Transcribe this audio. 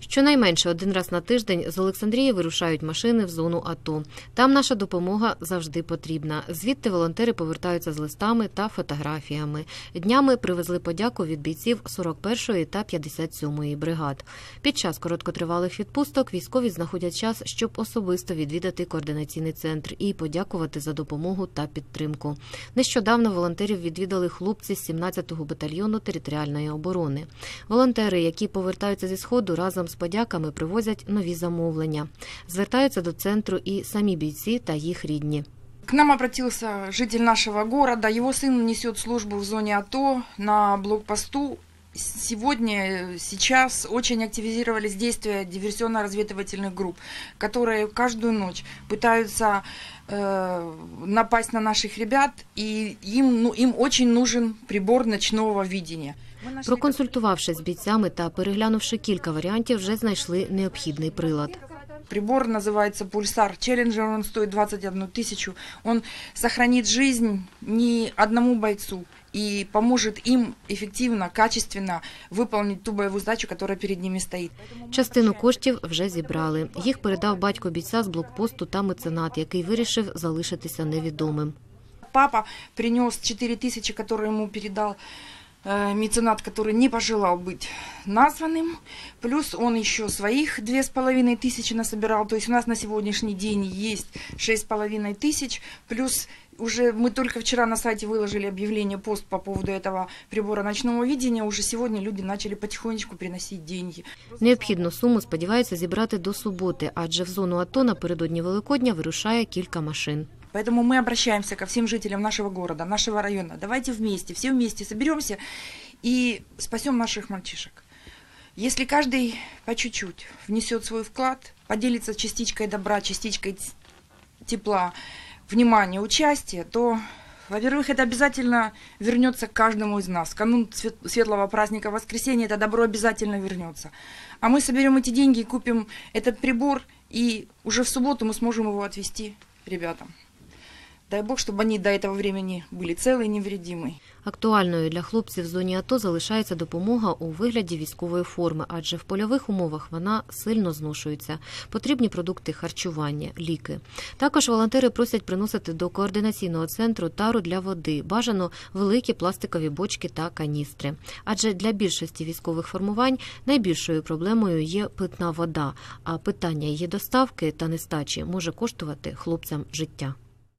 Щонайменше один раз на тиждень з Олександрії вирушають машини в зону АТО. Там наша допомога завжди потрібна. Звідти волонтери повертаються з листами та фотографіями. Днями привезли подяку від бійців 41-ї та 57-ї бригад. Під час короткотривалих відпусток військові знаходять час, щоб особисто відвідати координаційний центр і подякувати за допомогу та підтримку. Нещодавно волонтерів відвідали хлопці з 17-го батальйону територіальної оборони. Волонтери, які повертаються зі сходу, разом з подяками привозять нові замовлення. Звертаються до центру і самі бійці та їх рідні. К нам обратился житель нашего города. Его сын несет службу в зоне АТО на блокпосту Сегодня, сейчас очень активизировались действия диверсионно-разведывательных групп, которые каждую ночь пытаются э, напасть на наших ребят, и им, ну, им очень нужен прибор ночного видения. Мы нашли Проконсультувавшись з бійцями та переглянувши кілька варіантів, вже знайшли необхідний прилад. Прибор называется Пульсар Челленджер, он стоит 21 тысячу. Он сохранит жизнь не одному бойцу и поможет им эффективно, качественно выполнить ту боевую задачу, которая перед ними стоит. Частину коштів вже зібрали. Їх передав батько бійця з блокпосту та меценат, який вирішив залишитися невідомим. Папа принес 4 тысячи, которые ему передал э, меценат, который не пожелал быть названным. Плюс он еще своих две с половиной тысячи насобирал. То есть у нас на сегодняшний день есть шесть с половиной тысяч. Плюс уже мы только вчера на сайте выложили объявление, пост по поводу этого прибора ночного видения. Уже сегодня люди начали потихонечку приносить деньги. Необхідну суму сподіваються зібрати до суботи, адже в зону АТО напередодні Великодня вирушає кілька машин. Поэтому мы обращаемся ко всем жителям нашего города, нашего района. Давайте вместе, все вместе соберемся и спасем наших мальчишек. Если каждый по чуть-чуть внесет свой вклад, поделится частичкой добра, частичкой тепла, внимания, участия, то, во-первых, это обязательно вернется к каждому из нас. Канун свет- светлого праздника воскресенья это добро обязательно вернется. А мы соберем эти деньги и купим этот прибор, и уже в субботу мы сможем его отвезти ребятам. Дай Бог, чтобы они до этого времени были целы и невредимы. Актуальною для хлопців в зоні АТО залишається допомога у вигляді військової форми, адже в польових умовах вона сильно зношується. Потрібні продукти харчування, ліки. Також волонтери просять приносити до координаційного центру тару для води, бажано великі пластикові бочки та каністри. Адже для більшості військових формувань найбільшою проблемою є питна вода, а питання її доставки та нестачі може коштувати хлопцям життя.